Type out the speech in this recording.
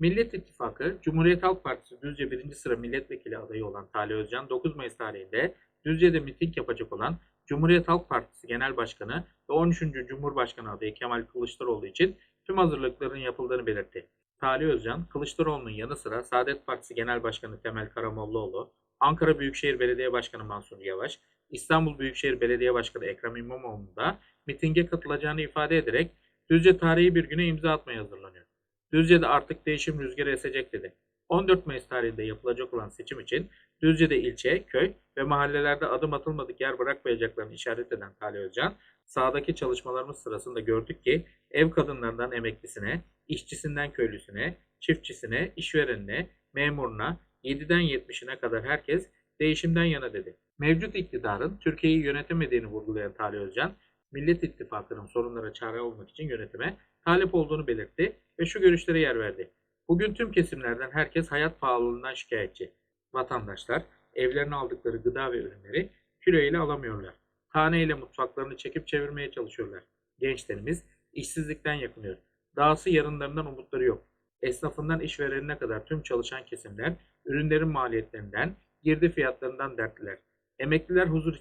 Millet İttifakı, Cumhuriyet Halk Partisi Düzce 1. sıra milletvekili adayı olan Talih Özcan 9 Mayıs tarihinde Düzce'de miting yapacak olan Cumhuriyet Halk Partisi Genel Başkanı ve 13. Cumhurbaşkanı adayı Kemal Kılıçdaroğlu için tüm hazırlıkların yapıldığını belirtti. Talih Özcan, Kılıçdaroğlu'nun yanı sıra Saadet Partisi Genel Başkanı Temel Karamollaoğlu, Ankara Büyükşehir Belediye Başkanı Mansur Yavaş, İstanbul Büyükşehir Belediye Başkanı Ekrem İmamoğlu da mitinge katılacağını ifade ederek Düzce tarihi bir güne imza atmaya hazırlanıyor. Düzce'de artık değişim rüzgarı esecek dedi. 14 Mayıs tarihinde yapılacak olan seçim için Düzce'de ilçe, köy ve mahallelerde adım atılmadık yer bırakmayacaklarını işaret eden Talih Özcan, sahadaki çalışmalarımız sırasında gördük ki ev kadınlarından emeklisine, işçisinden köylüsüne, çiftçisine, işverenine, memuruna, 7'den 70'ine kadar herkes değişimden yana dedi. Mevcut iktidarın Türkiye'yi yönetemediğini vurgulayan Talih Özcan, Millet İttifakı'nın sorunlara çare olmak için yönetime talip olduğunu belirtti ve şu görüşlere yer verdi. Bugün tüm kesimlerden herkes hayat pahalılığından şikayetçi. Vatandaşlar evlerine aldıkları gıda ve ürünleri kilo ile alamıyorlar. Tane ile mutfaklarını çekip çevirmeye çalışıyorlar. Gençlerimiz işsizlikten yakınıyor. Dahası yarınlarından umutları yok. Esnafından işverenine kadar tüm çalışan kesimler ürünlerin maliyetlerinden, girdi fiyatlarından dertliler. Emekliler huzur için